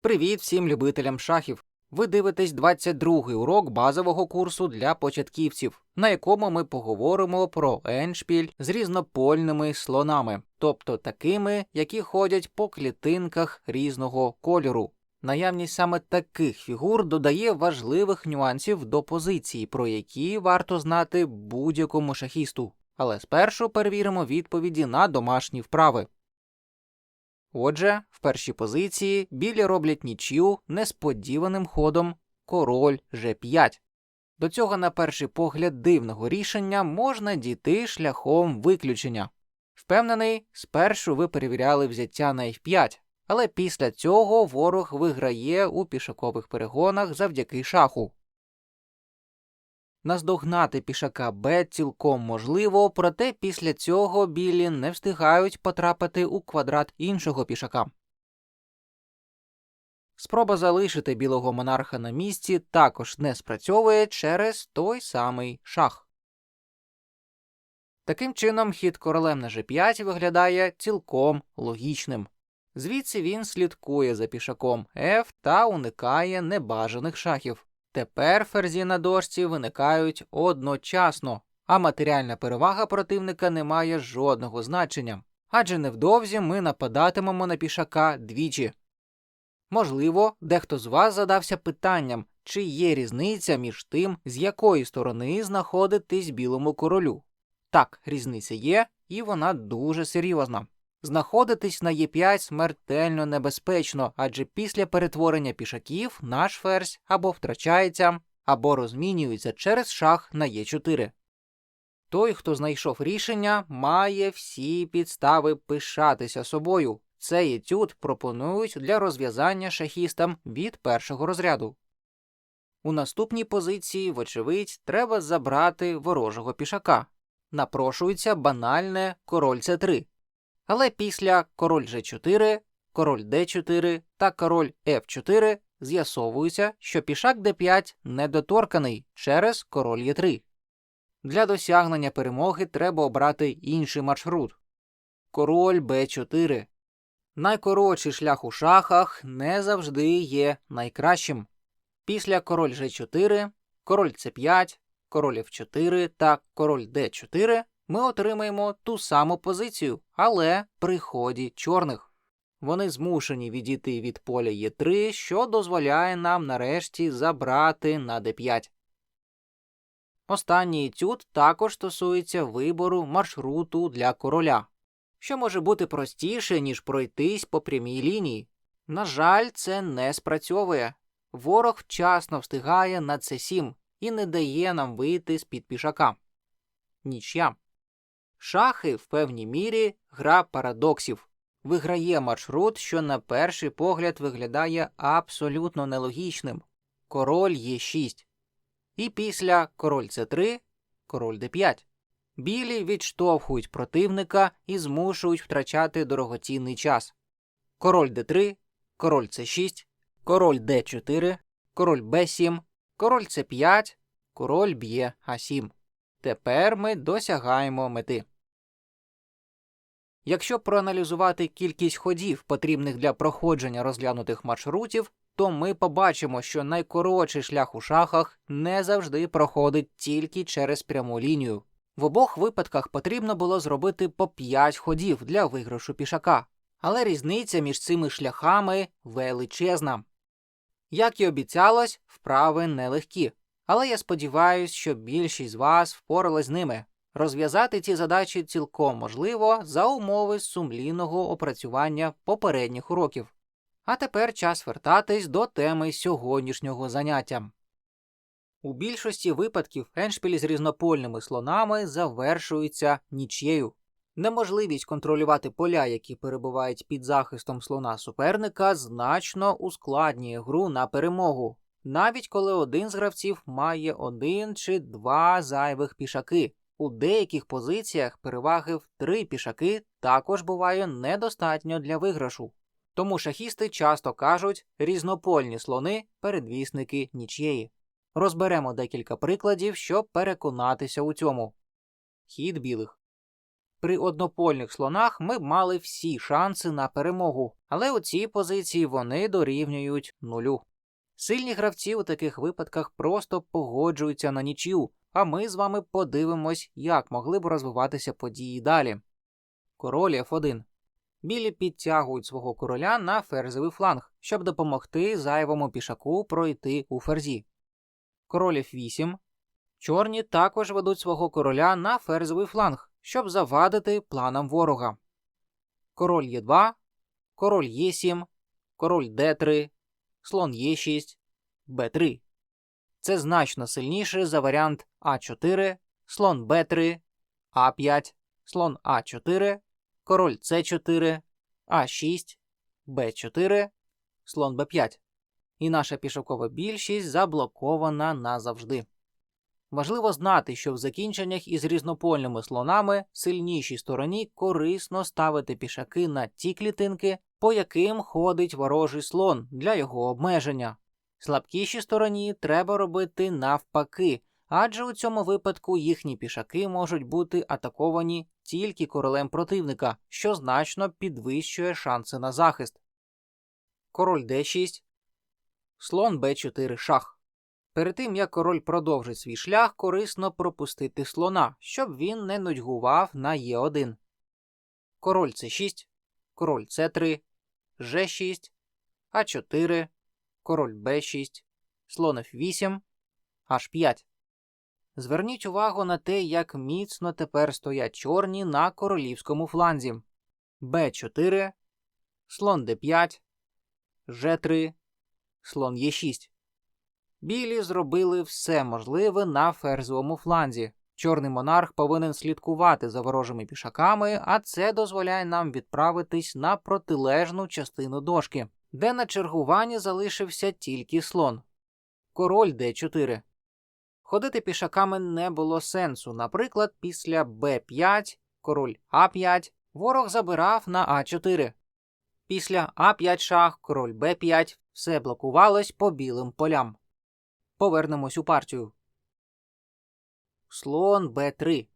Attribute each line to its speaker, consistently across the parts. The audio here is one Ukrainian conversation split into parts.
Speaker 1: Привіт всім любителям шахів! Ви дивитесь 22-й урок базового курсу для початківців, на якому ми поговоримо про еншпіль з різнопольними слонами, тобто такими, які ходять по клітинках різного кольору. Наявність саме таких фігур додає важливих нюансів до позиції, про які варто знати будь-якому шахісту. Але спершу перевіримо відповіді на домашні вправи. Отже, в першій позиції білі роблять нічю несподіваним ходом король G5. До цього, на перший погляд, дивного рішення можна дійти шляхом виключення. Впевнений, спершу ви перевіряли взяття на F5, але після цього ворог виграє у пішакових перегонах завдяки шаху. Наздогнати пішака Б цілком можливо, проте після цього білі не встигають потрапити у квадрат іншого пішака. Спроба залишити білого монарха на місці також не спрацьовує через той самий шах. Таким чином, хід королем на G5 виглядає цілком логічним. Звідси він слідкує за пішаком F та уникає небажаних шахів. Тепер ферзі на дошці виникають одночасно, а матеріальна перевага противника не має жодного значення, адже невдовзі ми нападатимемо на пішака двічі. Можливо, дехто з вас задався питанням, чи є різниця між тим, з якої сторони знаходитись білому королю. Так, різниця є, і вона дуже серйозна. Знаходитись на Е5 смертельно небезпечно, адже після перетворення пішаків наш ферзь або втрачається, або розмінюється через шах на Е4. Той, хто знайшов рішення, має всі підстави пишатися собою. Цей етюд пропонують для розв'язання шахістам від першого розряду. У наступній позиції, вочевидь, треба забрати ворожого пішака. Напрошується банальне король С3. Але після король G4, король D4 та король F4 з'ясовується, що пішак D5 недоторканий через король Е3. Для досягнення перемоги треба обрати інший маршрут король Б4. Найкоротший шлях у шахах не завжди є найкращим. Після король G4, король С5, король F4 та король D4 ми отримаємо ту саму позицію, але при ході чорних. Вони змушені відійти від поля Е3, що дозволяє нам нарешті забрати на d5. Останній етюд також стосується вибору маршруту для короля, що може бути простіше, ніж пройтись по прямій лінії. На жаль, це не спрацьовує. Ворог вчасно встигає на c7 і не дає нам вийти з під пішака. Нічя. Шахи в певній мірі гра парадоксів. Виграє маршрут, що на перший погляд виглядає абсолютно нелогічним. Король Е6. І після король С3, король Д5. Білі відштовхують противника і змушують втрачати дорогоцінний час. Король Д3, король С6, король Д4, король Б7, король С5, король б'є А7. Тепер ми досягаємо мети. Якщо проаналізувати кількість ходів, потрібних для проходження розглянутих маршрутів, то ми побачимо, що найкоротший шлях у шахах не завжди проходить тільки через пряму лінію. В обох випадках потрібно було зробити по 5 ходів для виграшу пішака, але різниця між цими шляхами величезна. Як і обіцялось, вправи нелегкі. Але я сподіваюся, що більшість з вас впоралась з ними. Розв'язати ці задачі цілком можливо за умови сумлінного опрацювання попередніх уроків. А тепер час вертатись до теми сьогоднішнього заняття. У більшості випадків еншпілі з різнопольними слонами завершуються нічєю. Неможливість контролювати поля, які перебувають під захистом слона суперника, значно ускладнює гру на перемогу навіть коли один з гравців має один чи два зайвих пішаки. У деяких позиціях переваги в три пішаки також буває недостатньо для виграшу. Тому шахісти часто кажуть різнопольні слони передвісники нічєї. Розберемо декілька прикладів, щоб переконатися у цьому. Хід білих. При однопольних слонах ми мали всі шанси на перемогу, але у цій позиції вони дорівнюють нулю. Сильні гравці у таких випадках просто погоджуються на нічю, а ми з вами подивимось, як могли б розвиватися події далі. Король F1. Білі підтягують свого короля на ферзовий фланг, щоб допомогти зайвому пішаку пройти у ферзі. Король F8. Чорні також ведуть свого короля на ферзовий фланг, щоб завадити планам ворога. Король Е2, король Е7, король Д3, слон Е6, Б3. Це значно сильніше за варіант А4, слон Б3, А5, слон А4, король С4, А6, Б4, слон Б5. І наша пішокова більшість заблокована назавжди. Важливо знати, що в закінченнях із різнопольними слонами сильнішій стороні корисно ставити пішаки на ті клітинки, по яким ходить ворожий слон для його обмеження. Слабкішій стороні треба робити навпаки, адже у цьому випадку їхні пішаки можуть бути атаковані тільки королем противника, що значно підвищує шанси на захист. Король d6, слон b4 шах. Перед тим як король продовжить свій шлях, корисно пропустити слона, щоб він не нудьгував на Е1. Король С6, король С3, Ж6, А4, король Б6, слон Ф8, H5. Зверніть увагу на те, як міцно тепер стоять чорні на королівському фланзі. Б4, слон Д5, Ж3, слон Е6. Білі зробили все можливе на ферзовому фланзі. Чорний монарх повинен слідкувати за ворожими пішаками, а це дозволяє нам відправитись на протилежну частину дошки, де на чергуванні залишився тільки слон. Король d4. Ходити пішаками не було сенсу. Наприклад, після b5, король а5, ворог забирав на а4. Після а5 шах, король б5, все блокувалось по білим полям. Повернемось у партію. Слон Б3.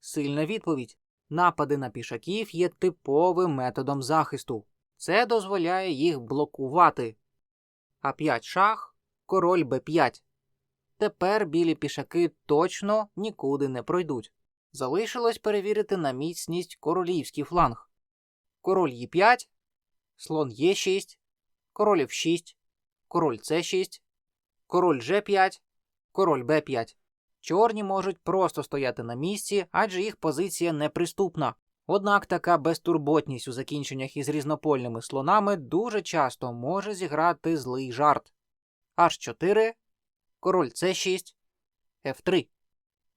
Speaker 1: Сильна відповідь. Напади на пішаків є типовим методом захисту. Це дозволяє їх блокувати. А5 шах, король Б5. Тепер білі пішаки точно нікуди не пройдуть. Залишилось перевірити на міцність королівський фланг. Король Е5, слон Е6, король F6, король С6, король G5, король Б5. Чорні можуть просто стояти на місці, адже їх позиція неприступна. Однак така безтурботність у закінченнях із різнопольними слонами дуже часто може зіграти злий жарт. H4, король С6, F3.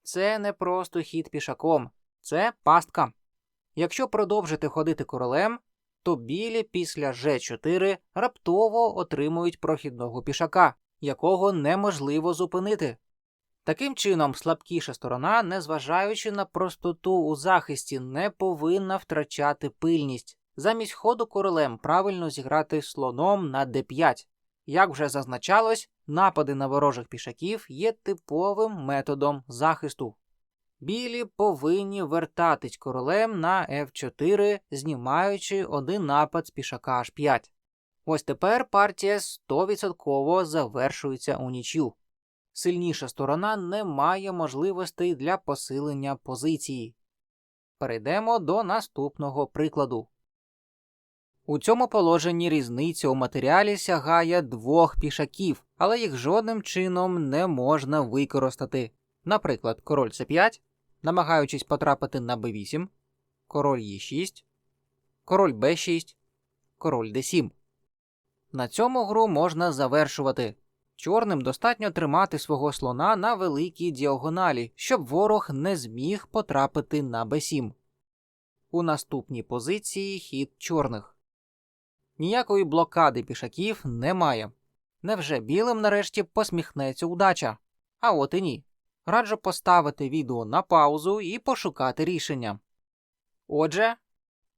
Speaker 1: Це не просто хід пішаком, це пастка. Якщо продовжити ходити королем, то білі після G4 раптово отримують прохідного пішака якого неможливо зупинити. Таким чином, слабкіша сторона, незважаючи на простоту у захисті, не повинна втрачати пильність. Замість ходу королем правильно зіграти слоном на d5. Як вже зазначалось, напади на ворожих пішаків є типовим методом захисту. Білі повинні вертатись королем на f4, знімаючи один напад з пішака h5. Ось тепер партія 100% завершується у нічю. Сильніша сторона не має можливостей для посилення позиції. Перейдемо до наступного прикладу. У цьому положенні різниця у матеріалі сягає двох пішаків, але їх жодним чином не можна використати. Наприклад, король c5, намагаючись потрапити на b8, король e6, король b6, король d7. На цьому гру можна завершувати. Чорним достатньо тримати свого слона на великій діагоналі, щоб ворог не зміг потрапити на b7. У наступній позиції хід чорних. Ніякої блокади пішаків немає. Невже білим нарешті посміхнеться удача? А от і ні. Раджу поставити відео на паузу і пошукати рішення. Отже,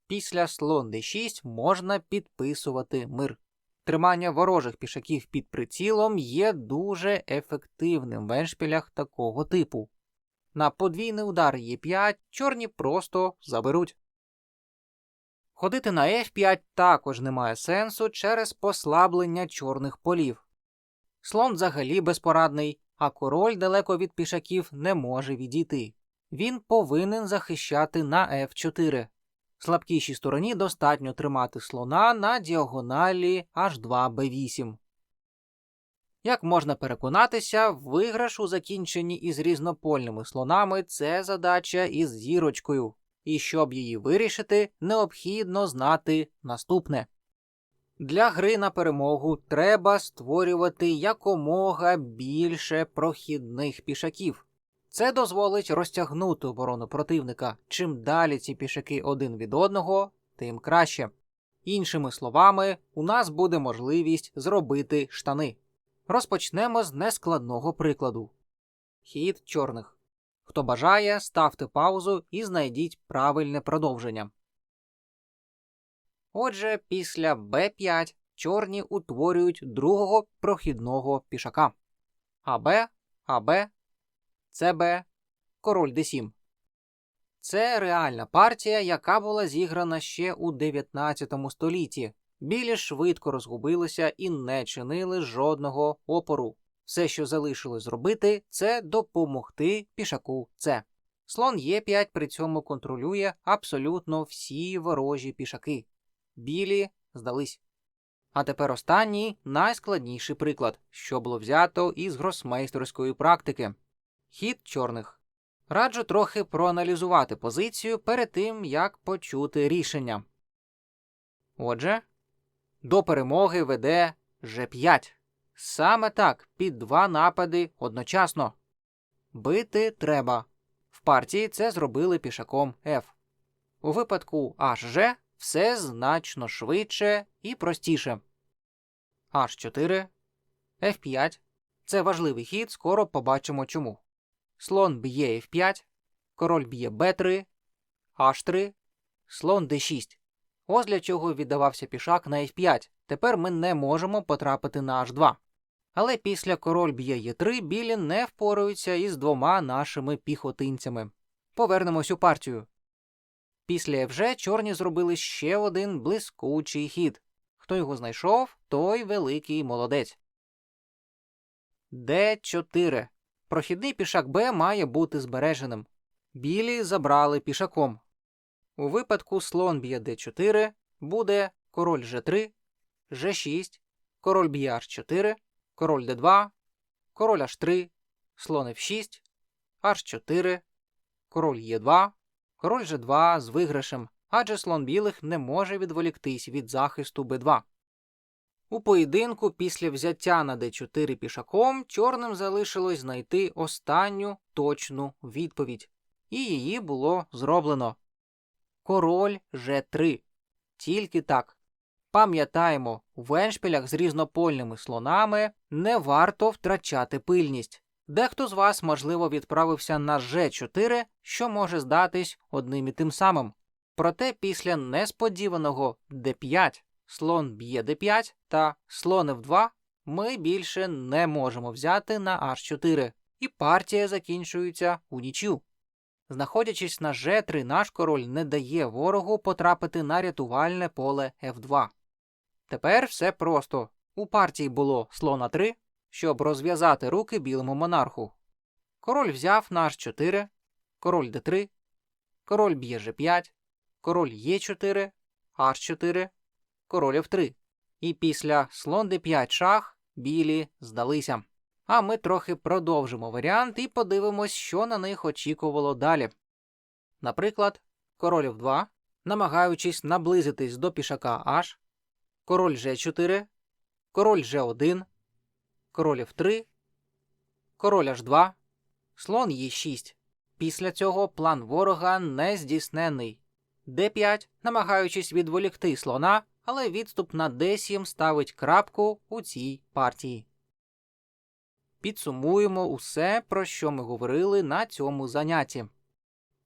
Speaker 1: після слон d6 можна підписувати мир. Тримання ворожих пішаків під прицілом є дуже ефективним в еншпілях такого типу. На подвійний удар Е5 чорні просто заберуть. Ходити на F5 також немає сенсу через послаблення чорних полів. Слон взагалі безпорадний, а король далеко від пішаків не може відійти. Він повинен захищати на F4. Слабкішій стороні достатньо тримати слона на діагоналі H2B8. Як можна переконатися, виграш у закінченні із різнопольними слонами це задача із зірочкою, і щоб її вирішити, необхідно знати наступне. Для гри на перемогу треба створювати якомога більше прохідних пішаків. Це дозволить розтягнути оборону противника. Чим далі ці пішаки один від одного, тим краще. Іншими словами, у нас буде можливість зробити штани. Розпочнемо з нескладного прикладу. Хід чорних. Хто бажає, ставте паузу і знайдіть правильне продовження. Отже, після Б5 чорні утворюють другого прохідного пішака. АБ, АБ, ЦБ, король Д7. Це реальна партія, яка була зіграна ще у 19 столітті. Білі швидко розгубилися і не чинили жодного опору. Все, що залишилось зробити, це допомогти пішаку С. Слон Е5 при цьому контролює абсолютно всі ворожі пішаки. Білі здались. А тепер останній найскладніший приклад, що було взято із гросмейстерської практики. Хід чорних. Раджу трохи проаналізувати позицію перед тим, як почути рішення. Отже, до перемоги веде Ж5. Саме так, під два напади одночасно. Бити треба. В партії це зробили пішаком F. У випадку HG все значно швидше і простіше. H4, F5. Це важливий хід, скоро побачимо чому. Слон б'є F5, король б'є b3, H3, слон d6. Ось для чого віддавався пішак на F5. Тепер ми не можемо потрапити на H2. Але після король б'є Е3 білі не впораються із двома нашими піхотинцями. Повернемось у партію. Після FG чорні зробили ще один блискучий хід. Хто його знайшов, той великий молодець. Д4. Прохідний пішак Б має бути збереженим. Білі забрали пішаком. У випадку слон б'є d4 буде король g3, g6, король б'є h4, король d2, король h3, слон f6, h4, король e2, король g2 з виграшем, адже слон білих не може відволіктись від захисту b2. У поєдинку після взяття на d4 пішаком чорним залишилось знайти останню точну відповідь. І її було зроблено. Король G3. Тільки так. Пам'ятаємо, в еншпілях з різнопольними слонами не варто втрачати пильність. Дехто з вас, можливо, відправився на G4, що може здатись одним і тим самим. Проте після несподіваного D5, слон б'є D5 та слон F2 ми більше не можемо взяти на H4, і партія закінчується у нічю. Знаходячись на G3, наш король не дає ворогу потрапити на рятувальне поле F2. Тепер все просто. У партії було слон А3, щоб розв'язати руки білому монарху. Король взяв на H4, король d3, король б'є G5, король Е4, H4, король F3. І після слон d5 шах білі здалися. А ми трохи продовжимо варіант і подивимось, що на них очікувало далі. Наприклад, король F2, намагаючись наблизитись до пішака H, король G4, король G1, король F3, король H2, слон Е6. Після цього план ворога не здійснений. d5, намагаючись відволікти слона, але відступ на d7 ставить крапку у цій партії. Підсумуємо усе, про що ми говорили на цьому занятті.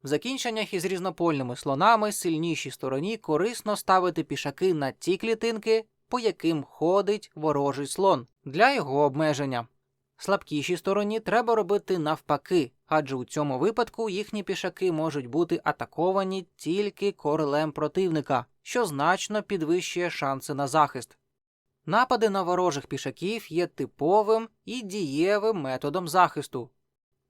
Speaker 1: В закінченнях із різнопольними слонами сильнішій стороні корисно ставити пішаки на ті клітинки, по яким ходить ворожий слон, для його обмеження. Слабкішій стороні треба робити навпаки, адже у цьому випадку їхні пішаки можуть бути атаковані тільки королем противника, що значно підвищує шанси на захист. Напади на ворожих пішаків є типовим і дієвим методом захисту.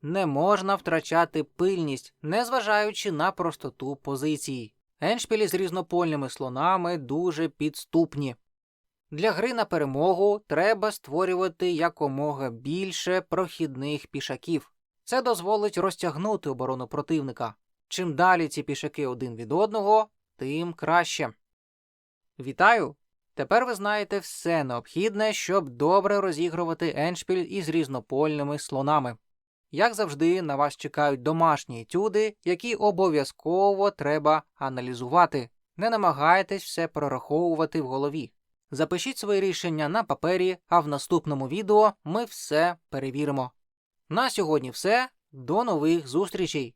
Speaker 1: Не можна втрачати пильність, незважаючи на простоту позицій. Еншпілі з різнопольними слонами дуже підступні. Для гри на перемогу треба створювати якомога більше прохідних пішаків. Це дозволить розтягнути оборону противника. Чим далі ці пішаки один від одного, тим краще. Вітаю! Тепер ви знаєте все необхідне, щоб добре розігрувати еншпіль із різнопольними слонами. Як завжди, на вас чекають домашні етюди, які обов'язково треба аналізувати. Не намагайтесь все прораховувати в голові. Запишіть свої рішення на папері, а в наступному відео ми все перевіримо. На сьогодні все. До нових зустрічей!